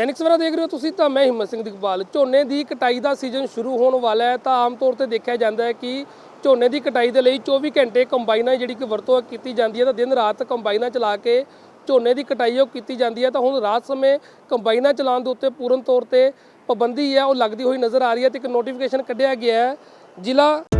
ਦੈਨਿਕ ਸਵੇਰਾ ਦੇਖ ਰਹੇ ਹੋ ਤੁਸੀਂ ਤਾਂ ਮੈਂ ਹਿੰਮਤ ਸਿੰਘ ਦਿਗਪਾਲ ਝੋਨੇ ਦੀ ਕਟਾਈ ਦਾ ਸੀਜ਼ਨ ਸ਼ੁਰੂ ਹੋਣ ਵਾਲਾ ਹੈ ਤਾਂ ਆਮ ਤੌਰ ਤੇ ਦੇਖਿਆ ਜਾਂਦਾ ਹੈ ਕਿ ਝੋਨੇ ਦੀ ਕਟਾਈ ਦੇ ਲਈ 24 ਘੰਟੇ ਕੰਬਾਈਨਾਂ ਜਿਹੜੀ ਕਿ ਵਰਤੋਂ ਕੀਤੀ ਜਾਂਦੀ ਹੈ ਤਾਂ ਦਿਨ ਰਾਤ ਕੰਬਾਈਨਾਂ ਚਲਾ ਕੇ ਝੋਨੇ ਦੀ ਕਟਾਈ ਉਹ ਕੀਤੀ ਜਾਂਦੀ ਹੈ ਤਾਂ ਹੁਣ ਰਾਤ ਸਮੇਂ ਕੰਬਾਈਨਾਂ ਚਲਾਉਣ ਦੇ ਉੱਤੇ ਪੂਰਨ ਤੌਰ ਤੇ ਪਾਬੰਦੀ ਹੈ, ਉਹ ਲੱਗਦੀ ਹੋਈ ਨਜ਼ਰ ਆ ਰਹੀ ਹੈ ਤੇ ਇੱਕ ਨੋਟੀਫਿਕੇਸ਼ਨ ਕੱਢਿਆ ਗਿਆ ਹੈ। ਜ਼ਿਲ੍ਹਾ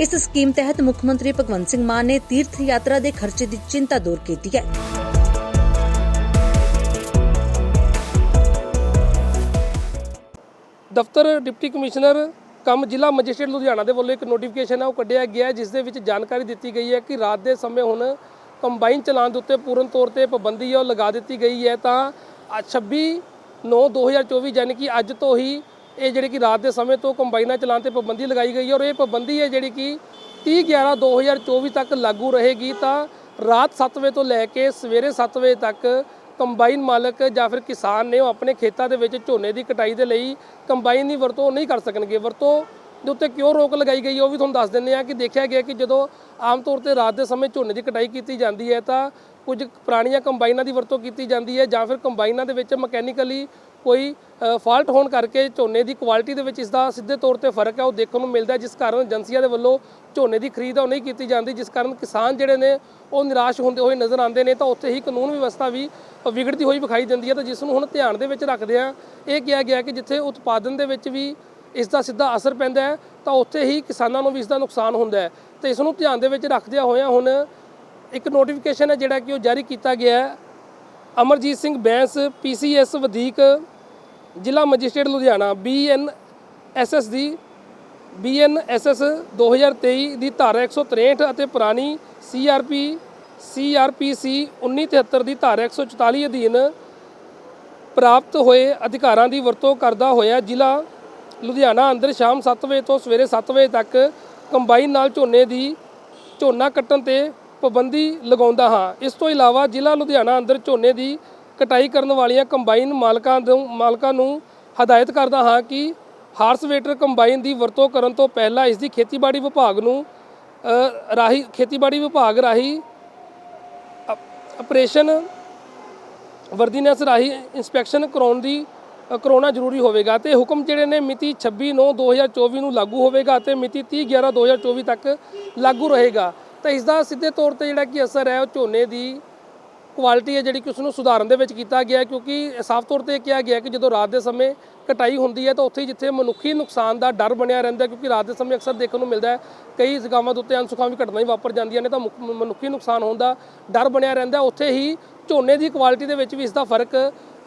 ਇਸ ਸਕੀਮ ਤਹਿਤ ਮੁੱਖ ਮੰਤਰੀ ਭਗਵੰਤ ਸਿੰਘ ਮਾਨ ਨੇ ਤੀਰਥ ਯਾਤਰਾ ਦੇ ਖਰਚੇ ਦੀ ਚਿੰਤਾ ਦੂਰ ਕੀਤੀ ਹੈ। ਦਫ਼ਤਰ ਡਿਪਟੀ ਕਮਿਸ਼ਨਰ ਕੰਮ ਜ਼ਿਲ੍ਹਾ ਮੈਜਿਸਟਰੇਟ ਲੁਧਿਆਣਾ ਦੇ ਵੱਲੋਂ ਇੱਕ ਨੋਟੀਫਿਕੇਸ਼ਨ ਹੈ ਉਹ ਕੱਢਿਆ ਗਿਆ ਜਿਸ ਦੇ ਵਿੱਚ ਜਾਣਕਾਰੀ ਦਿੱਤੀ ਗਈ ਹੈ ਕਿ ਰਾਤ ਦੇ ਸਮੇਂ ਹੁਣ ਕੰਬਾਈਨ ਚਲਾਉਣ ਦੇ ਉੱਤੇ ਪੂਰਨ ਤੌਰ ਤੇ ਪਾਬੰਦੀ ਹੈ ਉਹ ਲਗਾ ਦਿੱਤੀ ਗਈ ਹੈ। ਤਾਂ ਅੱਜ 26 9 2024 ਯਾਨੀ ਕਿ ਅੱਜ ਤੋਂ ਹੀ ਇਹ ਜਿਹੜੀ ਕਿ ਰਾਤ ਦੇ ਸਮੇਂ ਤੋਂ ਕੰਬਾਈਨਾਂ ਚਲਾਉਣ ਤੇ ਪਾਬੰਦੀ ਲਗਾਈ ਗਈ ਹੈ ਔਰ ਇਹ ਪਾਬੰਦੀ ਹੈ ਜਿਹੜੀ ਕਿ 30 11 2024 ਤੱਕ ਲਾਗੂ ਰਹੇਗੀ ਤਾਂ ਰਾਤ 7 ਵਜੇ ਤੋਂ ਲੈ ਕੇ ਸਵੇਰੇ 7 ਵਜੇ ਤੱਕ ਕੰਬਾਈਨ ਮਾਲਕ ਜਾਂ ਫਿਰ ਕਿਸਾਨ ਨੇ ਉਹ ਆਪਣੇ ਖੇਤਾਂ ਦੇ ਵਿੱਚ ਝੋਨੇ ਦੀ ਕਟਾਈ ਦੇ ਲਈ ਕੰਬਾਈਨ ਦੀ ਵਰਤੋਂ ਨਹੀਂ ਕਰ ਸਕਣਗੇ। ਵਰਤੋਂ ਦੇ ਉੱਤੇ ਕਿਉਂ ਰੋਕ ਲਗਾਈ ਗਈ ਹੈ? ਉਹ ਵੀ ਤੁਹਾਨੂੰ ਦੱਸ ਦਿੰਦੇ ਆ ਕਿ ਦੇਖਿਆ ਗਿਆ ਕਿ ਜਦੋਂ ਆਮ ਤੌਰ ਤੇ ਰਾਤ ਦੇ ਸਮੇਂ ਝੋਨੇ ਦੀ ਕਟਾਈ ਕੀਤੀ ਜਾਂਦੀ ਹੈ ਤਾਂ ਕੁਝ ਪੁਰਾਣੀਆਂ ਕੰਬਾਈਨਾਂ ਦੀ ਵਰਤੋਂ ਕੀਤੀ ਜਾਂਦੀ ਹੈ ਜਾਂ ਫਿਰ ਕੰਬਾਈਨਾਂ ਦੇ ਵਿੱਚ ਮਕੈਨੀਕਲੀ ਕੋਈ ਫਾਲਟ ਹੋਣ ਕਰਕੇ ਝੋਨੇ ਦੀ ਕੁਆਲਿਟੀ ਦੇ ਵਿੱਚ ਇਸ ਦਾ ਸਿੱਧੇ ਤੌਰ ਤੇ ਫ਼ਰਕ ਹੈ, ਉਹ ਦੇਖਣ ਨੂੰ ਮਿਲਦਾ ਜਿਸ ਕਾਰਨ ਏਜੰਸੀਆਂ ਦੇ ਵੱਲੋਂ ਝੋਨੇ ਦੀ ਖਰੀਦ ਉਹ ਨਹੀਂ ਕੀਤੀ ਜਾਂਦੀ, ਜਿਸ ਕਾਰਨ ਕਿਸਾਨ ਜਿਹੜੇ ਨੇ ਉਹ ਨਿਰਾਸ਼ ਹੁੰਦੇ ਹੋਏ ਨਜ਼ਰ ਆਉਂਦੇ ਨੇ ਤਾਂ ਉੱਥੇ ਹੀ ਕਾਨੂੰਨ ਵਿਵਸਥਾ ਵੀ ਵਿਗੜਦੀ ਹੋਈ ਵਿਖਾਈ ਦਿੰਦੀ ਹੈ ਤਾਂ ਜਿਸ ਨੂੰ ਹੁਣ ਧਿਆਨ ਦੇ ਵਿੱਚ ਰੱਖਦੇ ਆ ਇਹ ਕਿਹਾ ਗਿਆ ਕਿ ਜਿੱਥੇ ਉਤਪਾਦਨ ਦੇ ਵਿੱਚ ਵੀ ਇਸ ਦਾ ਸਿੱਧਾ ਅਸਰ ਪੈਂਦਾ ਹੈ, ਤਾਂ ਉੱਥੇ ਹੀ ਕਿਸਾਨਾਂ ਨੂੰ ਵੀ ਇਸ ਦਾ ਨੁਕਸਾਨ ਹੁੰਦਾ ਹੈ। ਤੇ ਇਸ ਨੂੰ ਧਿਆਨ ਦੇ ਵਿੱਚ ਰੱਖਦਿਆਂ ਹੋਇਆਂ ਹੁਣ ਇੱਕ ਨੋਟੀਫਿਕੇਸ਼ਨ ਹੈ ਜਿਹੜਾ ਕਿ ਉਹ ਜਾਰੀ ਕੀਤਾ ਗਿਆ ਹੈ। ਅਮਰਜੀਤ ਸਿੰਘ ਬੈਂਸ ਪੀਸੀਐਸ ਵਧੀਕ, ਜ਼ਿਲ੍ਹਾ ਮੈਜਿਸਟਰੇਟ ਲੁਧਿਆਣਾ ਬੀਐਨਐਸਐਸ ਦੀ ਬੀਐਨਐਸਐਸ 2023 ਦੀ ਧਾਰਾ 163 ਅਤੇ ਪੁਰਾਣੀ ਸੀਆਰਪੀ ਸੀਆਰਪੀਸੀ 1973 ਦੀ ਧਾਰਾ 144 ਅਧੀਨ ਪ੍ਰਾਪਤ ਹੋਏ ਅਧਿਕਾਰਾਂ ਦੀ ਵਰਤੋਂ ਕਰਦਾ ਹੋਇਆ ਜ਼ਿਲ੍ਹਾ ਲੁਧਿਆਣਾ ਅੰਦਰ ਸ਼ਾਮ 7 ਵਜੇ ਤੋਂ ਸਵੇਰੇ 7 ਵਜੇ ਤੱਕ ਕੰਬਾਈਨ ਨਾਲ ਝੋਨੇ ਦੀ ਝੋਨਾ ਕੱਟਣ ਤੇ ਪਾਬੰਦੀ ਲਗਾਉਂਦਾ ਹਾਂ। ਇਸ ਤੋਂ ਇਲਾਵਾ ਜ਼ਿਲ੍ਹਾ ਲੁਧਿਆਣਾ ਅੰਦਰ ਝੋਨੇ ਦੀ ਕਟਾਈ ਕਰਨ ਵਾਲੀਆਂ ਕੰਬਾਈਨ ਮਾਲਕਾਂ ਨੂੰ ਮਾਲਕਾਂ ਨੂੰ ਹਦਾਇਤ ਕਰਦਾ ਹਾਂ ਕਿ ਹਾਰਸਵੇਟਰ ਕੰਬਾਈਨ ਦੀ ਵਰਤੋਂ ਕਰਨ ਤੋਂ ਪਹਿਲਾਂ ਇਸ ਦੀ ਖੇਤੀਬਾੜੀ ਵਿਭਾਗ ਨੂੰ ਰਾਹੀਂ, ਖੇਤੀਬਾੜੀ ਵਿਭਾਗ ਰਾਹੀਂ ਅਪ- ਆਪਰੇਸ਼ਨ ਵਰਦੀਨੈਸ ਰਾਹੀਂ ਇਨਸਪੈਕਸ਼ਨ ਕਰਾਉਣ ਦੀ ਕਰਾਉਣਾ ਜ਼ਰੂਰੀ ਹੋਵੇਗਾ ਤੇ ਹੁਕਮ ਜਿਹੜੇ ਨੇ ਮਿਤੀ 26 9 2024 ਨੂੰ ਲਾਗੂ ਹੋਵੇਗਾ ਅਤੇ ਮਿਤੀ 30 11 2024 ਤੱਕ ਲਾਗੂ ਰਹੇਗਾ। ਤਾਂ ਇਸ ਦਾ ਸਿੱਧੇ ਤੌਰ ਤੇ ਜਿਹੜਾ ਕਿ ਅਸਰ ਹੈ, ਉਹ ਝੋਨੇ ਦੀ ਕੁਆਲਿਟੀ ਹੈ, ਜਿਹੜੀ ਕਿ ਉਸ ਨੂੰ ਸੁਧਾਰਨ ਦੇ ਵਿੱਚ ਕੀਤਾ ਗਿਆ ਕਿਉਂਕਿ ਸਾਫ਼ ਤੌਰ ਤੇ ਕਿਹਾ ਗਿਆ ਕਿ ਜਦੋਂ ਰਾਤ ਦੇ ਸਮੇਂ ਕਟਾਈ ਹੁੰਦੀ ਹੈ, ਤਾਂ ਉੱਥੇ ਹੀ ਜਿੱਥੇ ਮਨੁੱਖੀ ਨੁਕਸਾਨ ਦਾ ਡਰ ਬਣਿਆ ਰਹਿੰਦਾ ਕਿਉਂਕਿ ਰਾਤ ਦੇ ਸਮੇਂ ਅਕਸਰ ਦੇਖਣ ਨੂੰ ਮਿਲਦਾ ਹੈ, ਕਈ ਜਗ੍ਹਾਵਾਂ ਦੇ ਉੱਤੇ ਅਨਸੁਖਾਵੀ ਘਟਨਾਵਾਂ ਹੀ ਵਾਪਰ ਜਾਂਦੀਆਂ ਨੇ, ਤਾਂ ਮਨੁੱਖੀ ਨੁਕਸਾਨ ਹੋਣ ਦਾ ਡਰ ਬਣਿਆ ਰਹਿੰਦਾ ਉੱਥੇ ਹੀ ਝੋਨੇ ਦੀ ਕੁਆਲਿਟੀ ਦੇ ਵਿੱਚ ਵੀ ਇਸ ਦਾ ਫ਼ਰਕ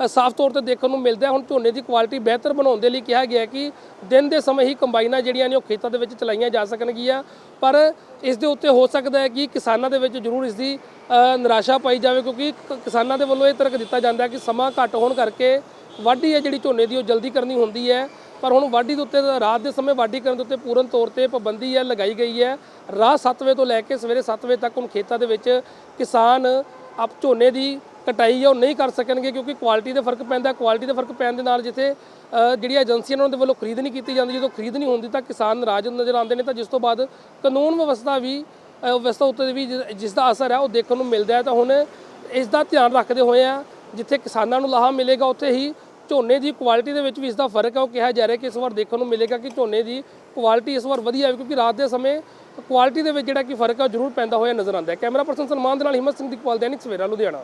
ਸਾਫ਼ ਤੌਰ ਤੇ ਦੇਖਣ ਨੂੰ ਮਿਲਦਾ ਹੁਣ ਝੋਨੇ ਦੀ ਕੁਆਲਿਟੀ ਬਿਹਤਰ ਬਣਾਉਣ ਦੇ ਲਈ ਕਿਹਾ ਗਿਆ ਕਿ ਦਿਨ ਦੇ ਸਮੇਂ ਹੀ ਕੰਬਾਈਨਾਂ ਜਿਹੜੀਆਂ ਨੇ ਉਹ ਖੇਤਾਂ ਦੇ ਵਿੱਚ ਚਲਾਈਆਂ ਜਾ ਸਕਣਗੀਆਂ। ਪਰ ਇਸ ਦੇ ਉੱਤੇ ਹੋ ਸਕਦਾ ਹੈ ਕਿ ਕਿਸਾਨਾਂ ਦੇ ਵਿੱਚ ਜ਼ਰੂਰ ਇਸ ਦੀ ਨਿਰਾਸ਼ਾ ਪਾਈ ਜਾਵੇ ਕਿਉਂਕਿ ਕ- ਕਿਸਾਨਾਂ ਦੇ ਵੱਲੋਂ ਇਹ ਤਰਕ ਦਿੱਤਾ ਜਾਂਦਾ ਕਿ ਸਮਾਂ ਘੱਟ ਹੋਣ ਕਰਕੇ ਵਾਢੀ ਹੈ ਜਿਹੜੀ ਝੋਨੇ ਦੀ ਉਹ ਜਲਦੀ ਕਰਨੀ ਹੁੰਦੀ ਹੈ। ਪਰ ਹੁਣ ਵਾਢੀ ਦੇ ਉੱਤੇ, ਰਾਤ ਦੇ ਸਮੇਂ ਵਾਢੀ ਕਰਨ ਦੇ ਉੱਤੇ ਪੂਰਨ ਤੌਰ ਤੇ ਪਾਬੰਦੀ ਹੈ, ਲਗਾਈ ਗਈ ਹੈ। ਰਾਤ 7 ਵਜੇ ਤੋਂ ਲੈ ਕੇ ਸਵੇਰੇ 7 ਵਜੇ ਤੱਕ ਹੁਣ ਖੇਤਾਂ ਦੇ ਵਿੱਚ ਕਿਸਾਨ ਆਪ ਝੋਨੇ ਦੀ ਕਟਾਈ ਹੈ ਉਹ ਨਹੀਂ ਕਰ ਸਕਣਗੇ ਕਿਉਂਕਿ ਕੁਆਲਿਟੀ ਦੇ ਫ਼ਰਕ ਪੈਂਦਾ ਕੁਆਲਿਟੀ ਦੇ ਫ਼ਰਕ ਪੈਣ ਦੇ ਨਾਲ ਜਿੱਥੇ ਜਿਹੜੀਆਂ ਏਜੰਸੀਆਂ ਨੇ ਉਹਨਾਂ ਦੇ ਵੱਲੋਂ ਖਰੀਦ ਨਹੀਂ ਕੀਤੀ ਜਾਂਦੀ, ਜਦੋਂ ਖਰੀਦ ਨਹੀਂ ਹੁੰਦੀ ਤਾਂ ਕਿਸਾਨ ਨਾਰਾਜ਼ ਨਜ਼ਰ ਆਉਂਦੇ ਨੇ ਤਾਂ ਜਿਸ ਤੋਂ ਬਾਅਦ ਕਾਨੂੰਨ ਵਿਵਸਥਾ ਵੀ ਵਿਵਸਥਾ ਉੱਤੇ ਵੀ ਜਿ- ਜਿਸ ਦਾ ਅਸਰ ਹੈ, ਉਹ ਦੇਖਣ ਨੂੰ ਮਿਲਦਾ ਹੈ ਤਾਂ ਹੁਣ ਇਸ ਦਾ ਧਿਆਨ ਰੱਖਦੇ ਹੋਏ ਆ, ਜਿੱਥੇ ਕਿਸਾਨਾਂ ਨੂੰ ਲਾਹਾ ਮਿਲੇਗਾ, ਉੱਥੇ ਹੀ ਝੋਨੇ ਦੀ ਕੁਆਲਿਟੀ ਦੇ ਵਿੱਚ ਵੀ ਇਸ ਦਾ ਫ਼ਰਕ ਹੈ। ਉਹ ਕਿਹਾ ਜਾ ਰਿਹਾ ਕਿ ਇਸ ਵਾਰ ਦੇਖਣ ਨੂੰ ਮਿਲੇਗਾ ਕਿ ਝੋਨੇ ਦੀ ਕੁਆਲਿਟੀ ਇਸ ਵਾਰ ਵਧੀਆ ਹੈ, ਕਿਉਂਕਿ ਰਾਤ ਦੇ ਸਮੇਂ ਕੁਆਲਿਟੀ ਦੇ ਵਿੱਚ ਜਿਹੜਾ ਕਿ ਫ਼ਰਕ ਹੈ, ਉਹ ਜ਼ਰੂਰ ਪੈਂਦਾ ਹੋਇਆ ਨਜ਼ਰ ਆਉਂਦਾ ਹੈ। ਕੈਮਰਾ ਪਰਸਨ ਸਨਮਾਨ ਦੇ ਨਾਲ ਹਿੰਮਤ ਸਿੰਘ ਦੀ ਕੁਆਲ ਦੈਨਿਕ ਸਵੇਰਾ, ਲੁਧਿਆਣਾ।